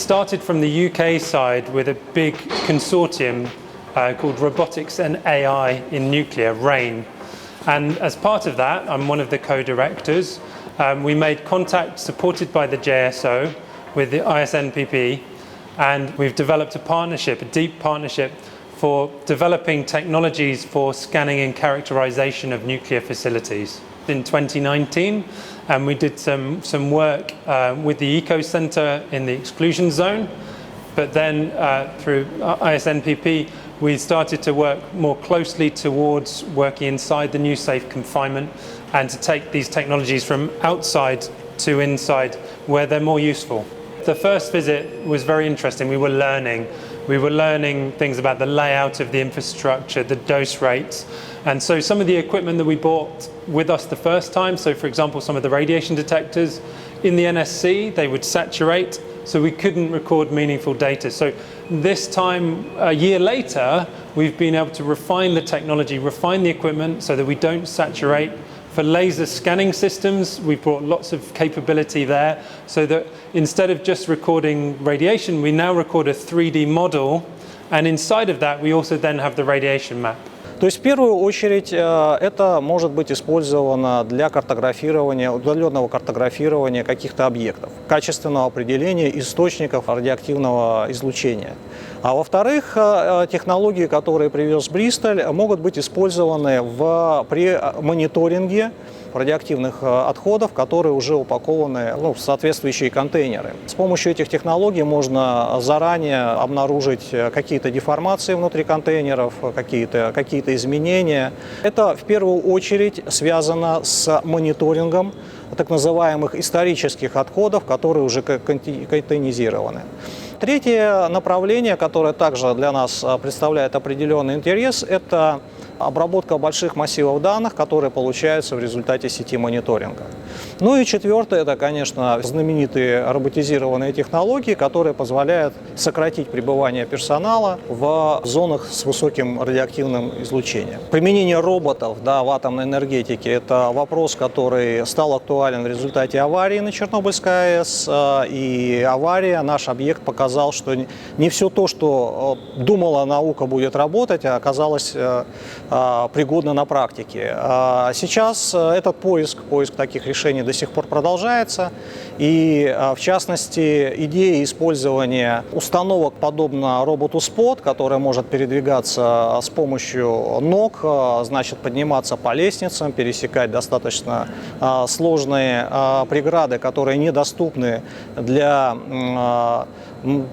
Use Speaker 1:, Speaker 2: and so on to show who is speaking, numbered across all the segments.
Speaker 1: started from the UK side with a big consortium uh, called Robotics and AI in Nuclear, RAIN. And as part of that, I'm one of the co-directors. Um, we made contact supported by the JSO with the ISNPP and we've developed a partnership, a deep partnership for developing technologies for scanning and characterization of nuclear facilities. In 2019, and we did some, some work uh, with the Eco Centre in the exclusion zone, but then uh, through ISNPP, we started to work more closely towards working inside the new safe confinement and to take these technologies from outside to inside where they're more useful. The first visit was very interesting. We were learning. We were learning things about the layout of the infrastructure, the dose rates. And so some of the equipment that we bought with us the first time, so for example, some of the radiation detectors in the NSC, they would saturate, so we couldn't record meaningful data. So this time, a year later, we've been able to refine the technology, refine the equipment so that we don't saturate. For laser scanning systems, we brought lots of capability there so that instead of just recording radiation, we now record a 3D model and inside of that we also then have the radiation map.
Speaker 2: То есть в первую очередь э, это может быть использовано для картографирования, удаленного картографирования каких-то объектов, качественного определения источников радиоактивного излучения. А во-вторых, э, технологии, которые привез Бристоль, могут быть использованы в, при мониторинге радиоактивных э, отходов, которые уже упакованы ну, в соответствующие контейнеры. С помощью этих технологий можно заранее обнаружить э, какие-то деформации внутри контейнеров, какие-то какие изменения. Это в первую очередь связано с мониторингом так называемых исторических отходов, которые уже контейнизированы. Третье направление, которое также для нас э, представляет определенный интерес, это обработка больших массивов данных, которые получаются в результате сети мониторинга. Ну и четвертое, это, конечно, знаменитые роботизированные технологии, которые позволяют сократить пребывание персонала в зонах с высоким радиоактивным излучением. Применение роботов да, в атомной энергетике – это вопрос, который стал актуален в результате аварии на Чернобыльской АЭС. И авария, наш объект показал, что не все то, что думала наука будет работать, а оказалось э, пригодно на практике. Сейчас э, этот поиск, поиск таких решений до сих пор продолжается. И в частности, идея использования установок подобно роботу Spot, который может передвигаться с помощью ног, значит подниматься по лестницам, пересекать достаточно сложные преграды, которые недоступны для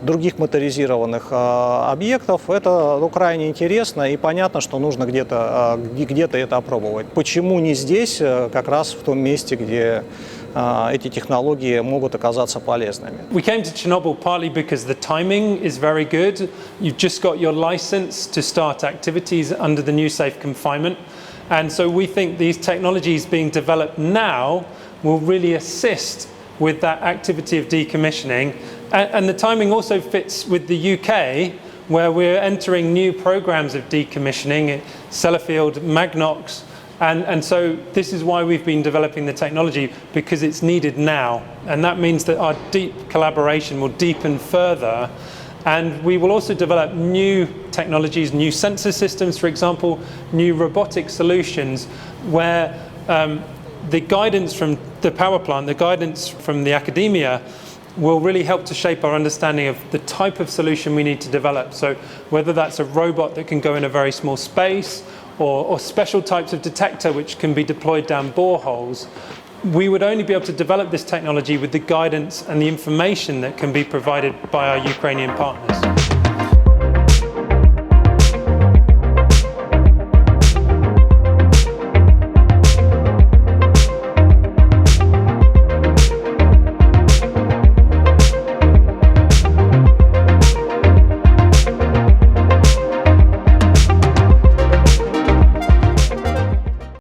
Speaker 2: других моторизированных объектов. Это ну, крайне интересно и понятно, что нужно где-то где это опробовать. Почему не здесь, как раз в том месте, где эти технологии могут оказаться полезными.
Speaker 1: We came to Chernobyl partly because the timing is very good. You've just got your license to start activities under the new safe confinement. And so we think these technologies being developed now will really assist with that activity of decommissioning. And, and the timing also fits with the UK, where we're entering new programs of decommissioning, Sellafield, Magnox, and, and so this is why we've been developing the technology, because it's needed now. And that means that our deep collaboration will deepen further. And we will also develop new technologies, new sensor systems, for example, new robotic solutions where um, the guidance from the power plant, the guidance from the academia, will really help to shape our understanding of the type of solution we need to develop. So whether that's a robot that can go in a very small space or, or special types of detector which can be deployed down boreholes, we would only be able to develop this technology with the guidance and the information that can be provided by our Ukrainian partners.